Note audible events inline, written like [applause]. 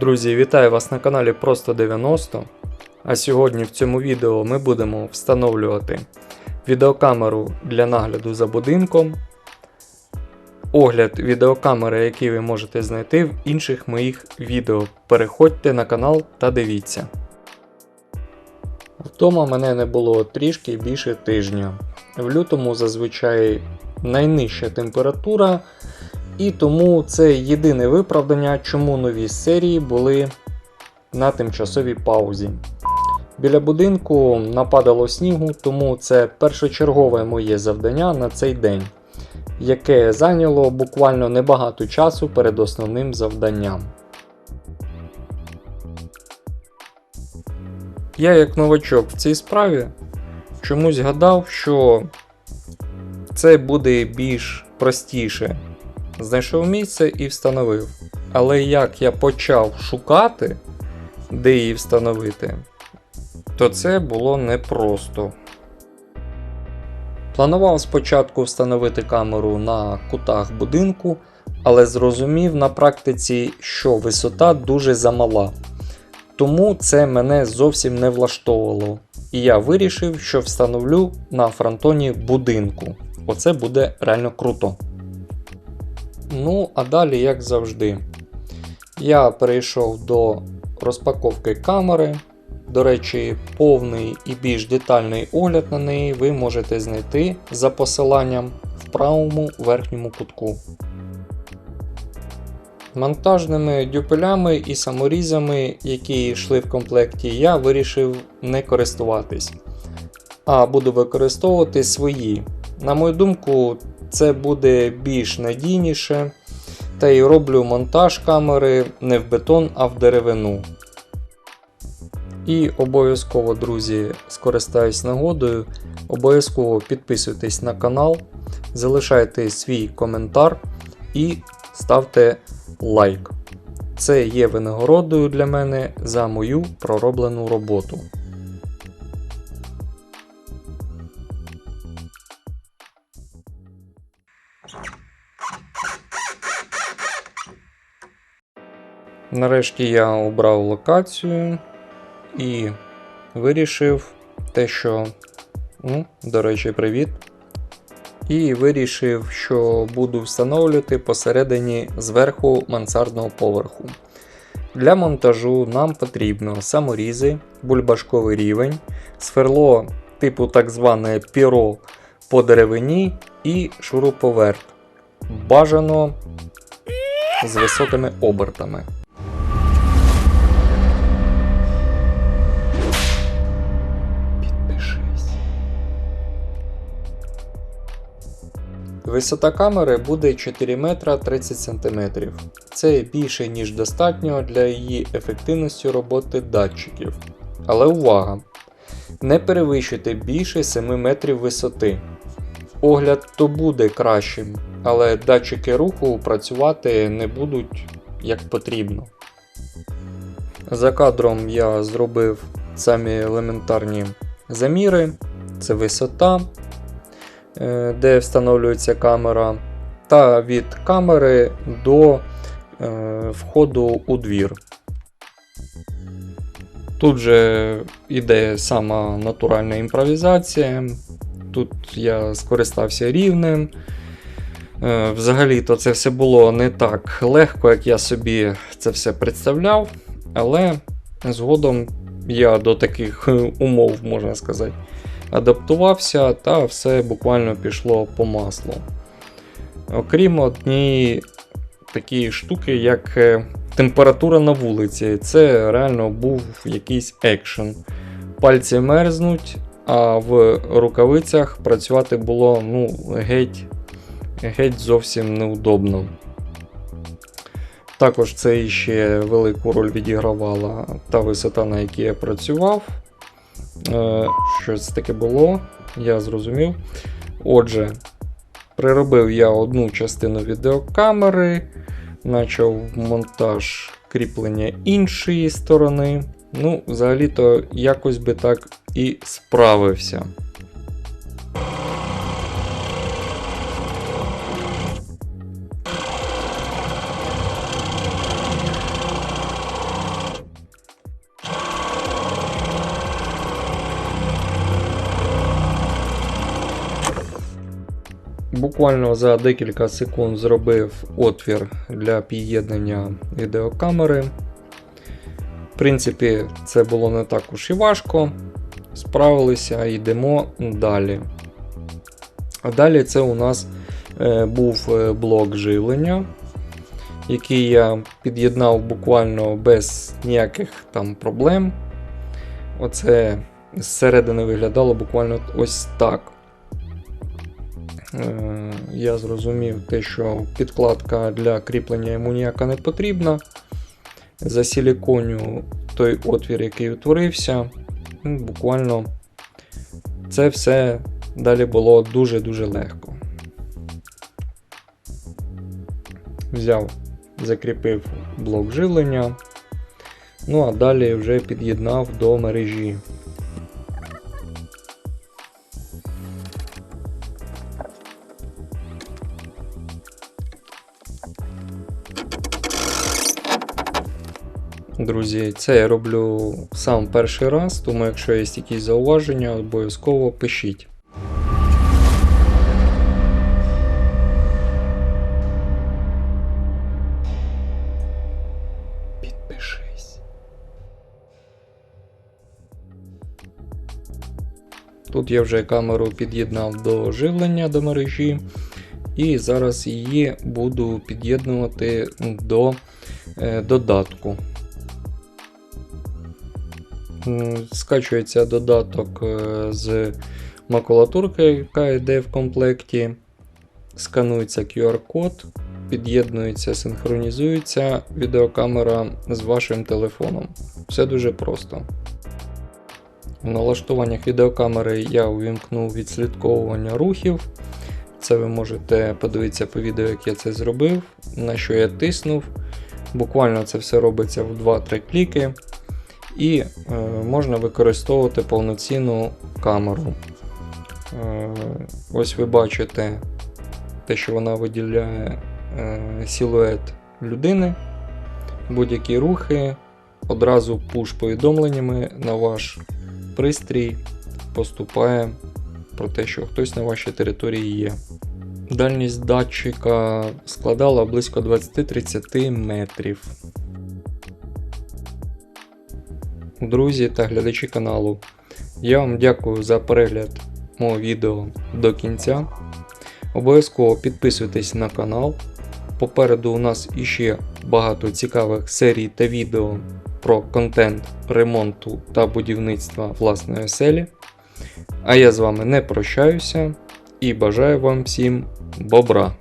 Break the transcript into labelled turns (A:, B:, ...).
A: Друзі, вітаю вас на каналі Просто 90. А сьогодні в цьому відео ми будемо встановлювати відеокамеру для нагляду за будинком, огляд відеокамери, який ви можете знайти в інших моїх відео. Переходьте на канал та дивіться. Вдома мене не було трішки більше тижня. В лютому зазвичай найнижча температура. І тому це єдине виправдання, чому нові серії були на тимчасовій паузі. Біля будинку нападало снігу, тому це першочергове моє завдання на цей день, яке зайняло буквально небагато часу перед основним завданням. Я, як новачок в цій справі, чомусь гадав, що це буде більш простіше знайшов місце і встановив. Але як я почав шукати, де її встановити, то це було непросто. Планував спочатку встановити камеру на кутах будинку, але зрозумів на практиці, що висота дуже замала. Тому це мене зовсім не влаштовувало. І я вирішив, що встановлю на фронтоні будинку. Оце буде реально круто. Ну, а далі, як завжди, я перейшов до розпаковки камери. До речі, повний і більш детальний огляд на неї ви можете знайти за посиланням в правому верхньому кутку. Монтажними дюпелями і саморізами, які йшли в комплекті, я вирішив не користуватись, а буду використовувати свої. На мою думку, це буде більш надійніше. Та й роблю монтаж камери не в бетон, а в деревину. І обов'язково, друзі, скористаюсь нагодою. Обов'язково підписуйтесь на канал, залишайте свій коментар і ставте лайк. Це є винагородою для мене за мою пророблену роботу. Нарешті я обрав локацію і вирішив те, що, ну, до речі, привіт. І вирішив, що буду встановлювати посередині зверху мансардного поверху. Для монтажу нам потрібно саморізи, бульбашковий рівень, сверло типу так зване піро по деревині і шуруповерт. Бажано з високими обертами. Висота камери буде 4 метра 30 см. Це більше ніж достатньо для її ефективності роботи датчиків. Але увага! Не перевищуйте більше 7 метрів висоти. Огляд то буде кращим, але датчики руху працювати не будуть як потрібно. За кадром я зробив самі елементарні заміри, це висота, е, де встановлюється камера, та від камери до е, входу у двір. Тут же йде сама натуральна імпровізація. Тут я скористався рівнем. Е, Взагалі-то це все було не так легко, як я собі це все представляв, але згодом я до таких [laughs] умов, можна сказати, адаптувався та все буквально пішло по маслу. Окрім однієї такої штуки, як е, температура на вулиці. Це реально був якийсь екшен. Пальці мерзнуть, а в рукавицях працювати було ну, геть, геть зовсім неудобно. Також це ще велику роль відігравала та висота, на якій я працював. Е, Що це таке було, я зрозумів. Отже, приробив я одну частину відеокамери, почав монтаж кріплення іншої сторони. Ну, взагалі-то якось би так і справився. Буквально за декілька секунд зробив отвір для під'єднання відеокамери. В принципі, це було не так уж і важко. Справилися, йдемо далі. А далі це у нас е, був е, блок живлення, який я під'єднав буквально без ніяких там проблем. Оце зсередини виглядало буквально ось так. Е, Я зрозумів те, що підкладка для кріплення йому ніяка не потрібна. Засіліконю той отвір, який утворився. Буквально це все далі було дуже-дуже легко. Взяв, закріпив блок живлення. Ну а далі вже під'єднав до мережі. Друзі, це я роблю сам перший раз, тому якщо є якісь зауваження, обов'язково пишіть. Тут я вже камеру під'єднав до живлення до мережі, і зараз її буду під'єднувати до е, додатку. М, Скачується додаток е, з макулатурки, яка йде в комплекті. Сканується QR-код, під'єднується, синхронізується відеокамера з вашим телефоном. Все дуже просто. В налаштуваннях відеокамери я увімкнув відслідковування рухів. Це ви можете подивитися по відео, як я це зробив, на що я тиснув. Буквально це все робиться в 2-3 кліки. І е, можна використовувати повноцінну камеру. Е, ось ви бачите те, що вона виділяє е, силует людини, будь-які рухи, одразу пуш-повідомленнями на ваш пристрій поступає про те, що хтось на вашій території є. Дальність датчика складала близько 20-30 метрів. Друзі та глядачі каналу, я вам дякую за перегляд мого відео до кінця. Обов'язково підписуйтесь на канал. Попереду у нас іще багато цікавих серій та відео про контент ремонту та будівництва власної оселі. А я з вами не прощаюся і бажаю вам всім бобра!